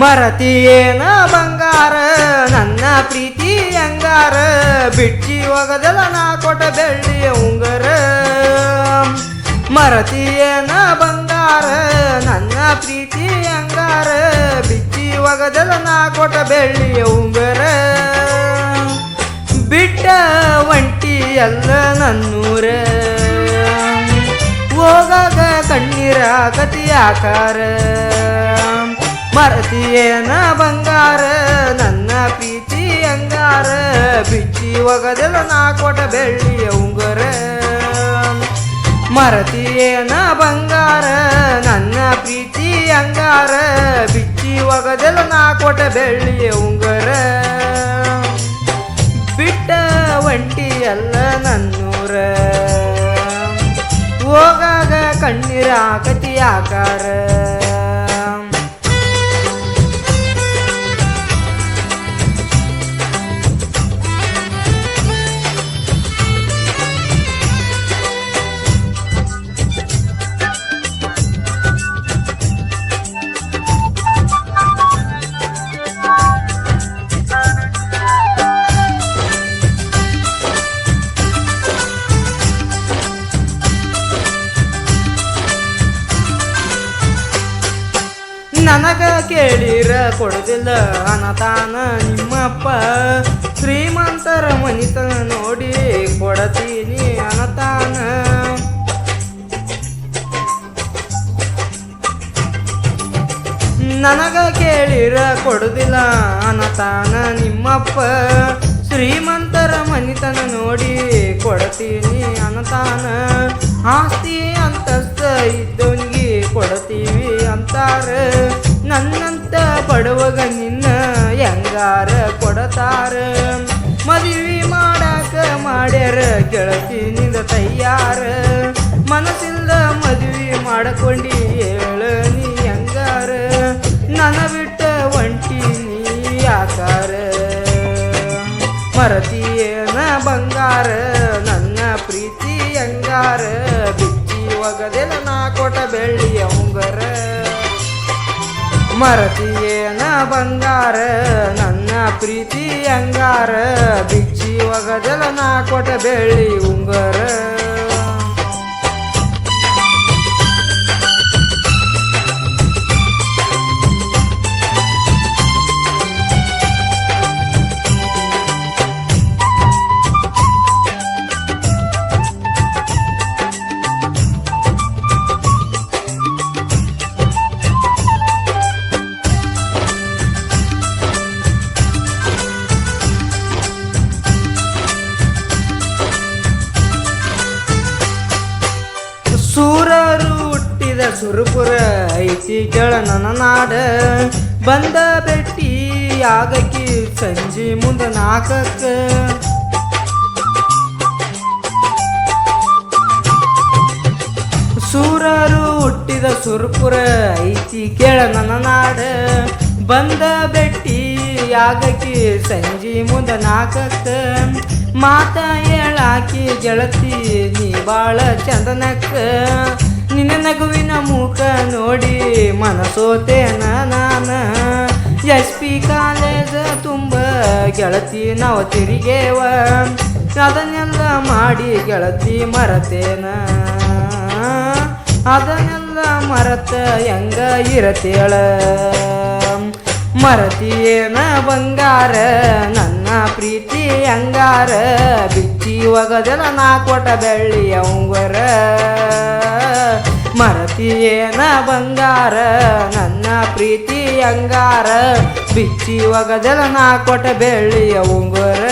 ಮರತಿಯೇನ ಬಂಗಾರ, ನನ್ನ ಪ್ರೀತಿ ಅಂಗಾರ, ಬಿಟ್ಟಿ ಹೋಗದಲ್ಲ ನಾ ಕೊಟ್ಟ ಬೆಳ್ಳಿಯ ಉಂಗರ. ಮರತಿಯೇನ ಬಂಗಾರ, ನನ್ನ ಪ್ರೀತಿ ಅಂಗಾರ ಬಿಚ್ಚಿ ಒಗದಲ್ಲ ನಾ ಕೊಟ್ಟ ಬೆಳ್ಳಿಯ ಉಂಗರ. ಬಿಟ್ಟ ಒಂಟಿ ಎಲ್ಲ ನನ್ನೂರ. ಹೋಗಾಗ ಕಣ್ಣೀರ ಕತಿಯಾಕಾರ ಮರತಿಯೇನ ಬಂಗಾರ, ನನ್ನ ಪ್ರೀತಿ ಅಂಗಾರ, ಬಿಚ್ಚಿ ಒಗದೆಲ್ಲ ನಾ ಕೊಟ ಬೆಳ್ಳಿಯ ಉಂಗರ. ಮರತಿಯೇನ ಬಂಗಾರ, ನನ್ನ ಪ್ರೀತಿ ಅಂಗಾರ, ಬಿಚ್ಚಿ ಒಗದೆಲ್ಲ ನಾ ಕೊಟ ಬೆಳ್ಳಿಯ ಉಂಗರ. ಬಿಟ್ಟ ಒಂಟಿ ಎಲ್ಲ ನನ್ನೂರ. ಹೋಗಾಗ ಕಣ್ಣೀರ ಕತಿಯಾಕಾರ ನನಗ ಕೇಳಿರ ಕೊಡುದಿಲ್ಲ ಅನತಾನ ನಿಮ್ಮಪ್ಪ. ಶ್ರೀಮಂತರ ಮನಿತನ ನೋಡಿ ಕೊಡತೀನಿ ಅನತಾನ ನನಗ ಕೇಳಿರ ಕೊಡುದಿಲ್ಲ ಅನತಾನ ನಿಮ್ಮಪ್ಪ. ಶ್ರೀಮಂತರ ಮನಿತನ ನೋಡಿ ಕೊಡತೀನಿ ಅನತಾನ ಆಸ್ತಿ ಅಂತಸ್ತ ಬಡವಗ ನಿನ್ನ ಹೆಂಗಾರ ಕೊಡತಾರ ಮದುವೆ ಮಾಡಾಕ ಮಾಡ್ಯಾರ ಗೆಳತಿನಿಂದ ತಯ್ಯಾರ ಮನಸ್ಸಿಂದ ಮದುವೆ ಮಾಡಕೊಂಡಿ ಹೇಳ ನೀ ಹೆಂಗಾರ ನನ್ನ ಬಿಟ್ಟ ಒಂಟಿ ನೀ ಯಾಕಾರ ಮರತಿಯೇನ ಬಂಗಾರ ನನ್ನ ಪ್ರೀತಿ ಅಂಗಾರ ಬಿಚ್ಚಿ ಒಗದೆಲ ನಾ ಕೊಟ ಬೆಳ್ಳಿಯ ಉಂಗರ ಮರತಿಯೇನ ಬಂಗಾರ ನನ್ನ ಪ್ರೀತಿ ಅಂಗಾರ ಬಿಚ್ಚಿ ಒಗದಲ್ಲ ನಾ ಕೊಟ ಬೆಳ್ಳಿ ಉಂಗರ. ಸುರಪುರ ಐತಿ ಕೆಳ ನನ್ನ ನಾಡ. ಬಂದ ಬೆಟ್ಟಿ ಆಗಕ್ಕೆ ಸಂಜೆ ಮುಂದೆ ನಾಕಕ್ಕ. ಸೂರರು ಹುಟ್ಟಿದ ಸುರುಪುರ ಐತಿ ಕೇಳ ನನ್ನ ನಾಡ. ಬಂದ ಬೆಟ್ಟಿ ಆಗಕ್ಕೆ ಸಂಜೆ ಮುಂದೆ ನಾಕಕ್ಕ. ಮಾತ ಹೇಳಾಕಿ ಗೆಳತಿ ನೀ ಬಾಳ ಚಂದನಕ್ಕ. ನಿನ್ನ ನಗುವಿನ ಮುಖ ನೋಡಿ ಮನಸೋತೇನ ನಾನ. ಎಸ್ ಪಿ ಕಾಲೇಜ್ ತುಂಬ ಗೆಳತಿ ನಾವು ತಿರುಗೇವ. ಅದನ್ನೆಲ್ಲ ಮಾಡಿ ಗೆಳತಿ ಮರತೇನ. ಅದನ್ನೆಲ್ಲ ಮರತ ಹೆಂಗ ಇರತೇಳ. ಮರತಿಯೇನ ಬಂಗಾರ ನನ್ನ ಪ್ರೀತಿ ಅಂಗಾರ ಬಿಚ್ಚಿ ಒಗದನ ನಾ ಕೊಟ ಬೆಳ್ಳಿಯ ಉಂಗುರ ಮರತಿಯೇನ ಬಂಗಾರ, ನನ್ನ ಪ್ರೀತಿ ಅಂಗಾರ ಬಿಚ್ಚಿ ಒಗದೆಲ್ಲ ನಾ ಕೊಟ ಬೆಳ್ಳಿ ಉಂಗುರ